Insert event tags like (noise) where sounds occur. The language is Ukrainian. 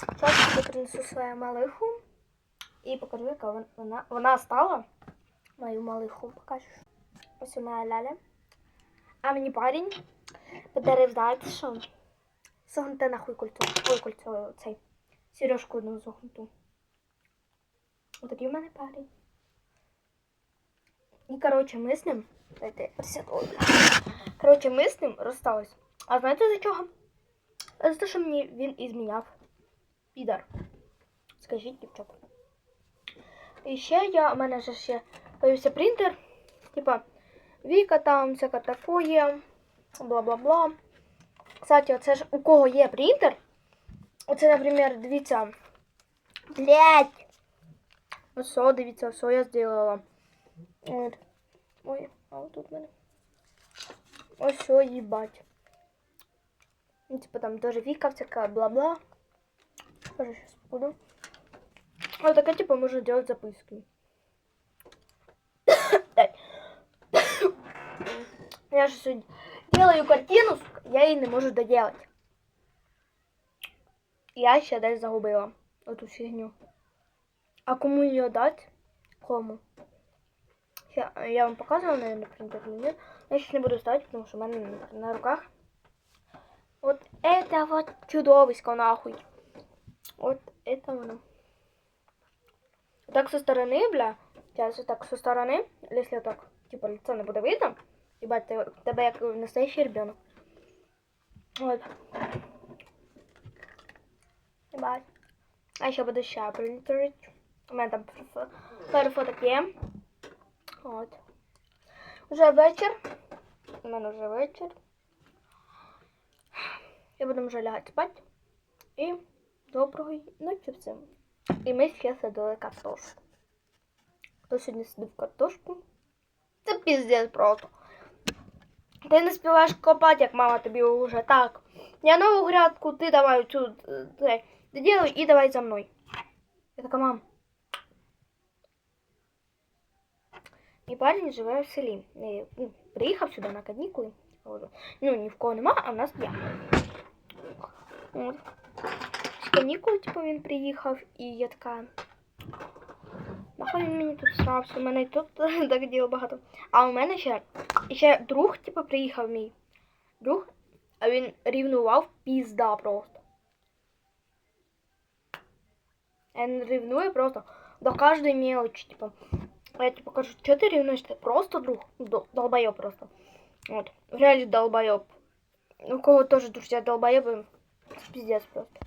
Зараз принесу свою малиху і покажу, яка вона, вона стала. Мою малиху покажеш. Ось моя ляля. А мені парень подарив, знаєте що? Согнуте нахуй кольцо. Ой, кольцо цей. Сережку одну загнуту. Отакий в мене парень. І, коротше, ми з ним. Дайте. Коротше, ми з ним розстались. А знаєте за чого? За те, що мені він і зміняв. Підар. Скажіть, дівчата. І ще я, у мене ж ще появився принтер. Типа, Віка там, всяке такое. Бла-бла-бла. Кстати, оце ж у кого є принтер. Оце, наприклад, дивіться. Блять! Що, дивіться, що я зробила. От. Ой, а тут в мене. Ось їбать. Ну, типа там тоже Вика всякая, бла-бла. Тоже сейчас буду. Вот такая типа можно делать записки. (coughs) Дай. Я же сегодня делаю картину, сука, я її не можу доделать. Я ще десь загубила эту фигню. А кому ее дать? Кому? Я, я вам показывала, наверное, принтер или нет. Я сейчас не буду ставить, потому что у меня на, на руках Вот это вот чудовисько нахуй. Вот это оно. Так со стороны, бля. Сейчас вот так со стороны. Если так, типа, лицо не буде видно. Ебать, ты, тебе як настоящий ребенок. Вот. Ебать. А ще буду ще принтерить. У мене там ф- пару фоток є. От. Уже вечір. У мене вже вечір. Я буду вже лягати спати. І доброї ночі всім. І ми ще садили картошку. Хто сьогодні садив картошку? Це піздець просто. Ти не співаєш копати, як мама тобі уже так. Я нову грядку, ти давай цю е, доделай і давай за мною. Я така, мам. І парень живе в селі. Е, ну, Приїхав сюди на канікули. Ну, ні в кого нема, а в нас є. От. З канікул, типу, він приїхав, і я така. Нахуй він мені тут срався, у мене і тут (laughs) так діло багато. А у мене ще, ще друг, типу, приїхав мій. Друг, а він рівнував пізда просто. Він рівнує просто до кожної мелочі, типу. А я типу кажу, що ти рівнуєш? Ти просто друг. Дол- Долбойоб просто. Вот. Реально долбоеб. У кого тоже друзья долбоебы. Пиздец просто.